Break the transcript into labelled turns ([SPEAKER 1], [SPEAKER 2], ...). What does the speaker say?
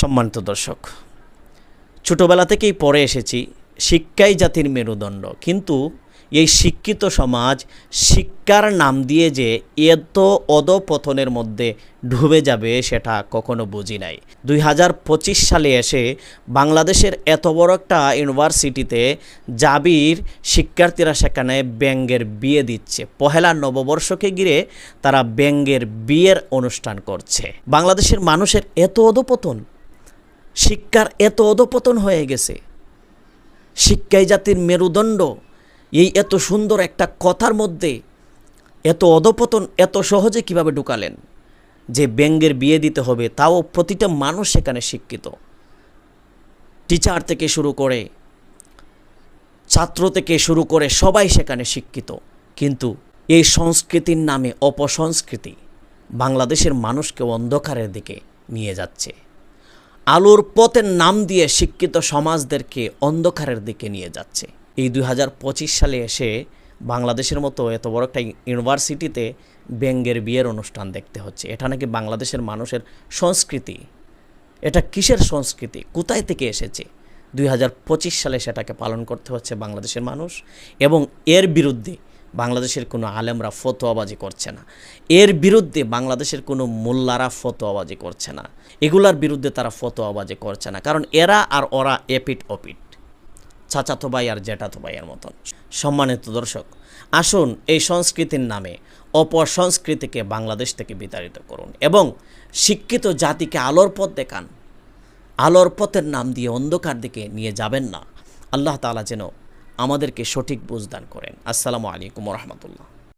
[SPEAKER 1] সম্মানিত দর্শক, ছোটোবেলা থেকেই পড়ে এসেছি শিক্ষাই জাতির মেরুদণ্ড। কিন্তু এই শিক্ষিত সমাজ শিক্ষার নাম দিয়ে যে এত অধপতনের মধ্যে ডুবে যাবে সেটা কখনো বুঝি নাই। দুই হাজার পঁচিশ সালে এসে বাংলাদেশের এত বড় একটা ইউনিভার্সিটিতে জাবির শিক্ষার্থীরা সেখানে ব্যঙ্গের বিয়ে দিচ্ছে। পহেলা নববর্ষকে ঘিরে তারা ব্যঙ্গের বিয়ের অনুষ্ঠান করছে। বাংলাদেশের মানুষের এত অধপতন শিক্ষার এত অধপতন হয়ে গেছে। শিক্ষাই জাতির মেরুদণ্ড। এই এত সুন্দর একটা কথার মধ্যে এত অধপতন, এত সহজে কীভাবে ঢুকালেন? যে ব্যঙ্গের বিয়ে দিতে হবে, তাও প্রতিটা মানুষ সেখানে শিক্ষিত। টিচার থেকে শুরু করে, ছাত্র থেকে শুরু করে সবাই সেখানে শিক্ষিত। কিন্তু এই সংস্কৃতির নামে অপসংস্কৃতি বাংলাদেশের মানুষকে অন্ধকারের দিকে নিয়ে যাচ্ছে। আলোর পথের নাম দিয়ে শিক্ষিত সমাজদেরকে অন্ধকারের দিকে নিয়ে যাচ্ছে। এই দুই হাজার পঁচিশ সালে এসে বাংলাদেশের মতো এত বড় একটা ইউনিভার্সিটিতে ব্যঙ্গের বিয়ের অনুষ্ঠান দেখতে হচ্ছে। এটা নাকি বাংলাদেশের মানুষের সংস্কৃতি? এটা কিসের সংস্কৃতি? কোথায় থেকে এসেছে? দুই হাজার পঁচিশ সালে সেটাকে পালন করতে হচ্ছে বাংলাদেশের মানুষ এবং এর বিরুদ্ধে বাংলাদেশের কোনো আলেমরা ফতোয়াবাজি করছে না। এর বিরুদ্ধে বাংলাদেশের কোনো মোল্লারা ফতোয়াবাজি করছে না। এগুলার বিরুদ্ধে তারা ফতোয়াবাজি করছে না, কারণ এরা আর ওরা এপিট অপিট চাচাতো ভাই আর জ্যাঠাতো ভাইয়ের মতন। সম্মানিত দর্শক, আসুন এই সংস্কৃতির নামে অপসংস্কৃতিকে বাংলাদেশ থেকে বিতাড়িত করুন এবং শিক্ষিত জাতিকে আলোর পথ দেখান। আলোর পথের নাম দিয়ে অন্ধকার দিকে নিয়ে যাবেন না। আল্লাহ তালা যেন আমাদেরকে সঠিক বুঝদান করেন। আসসালামু আলাইকুম রহমতুল্লাহ।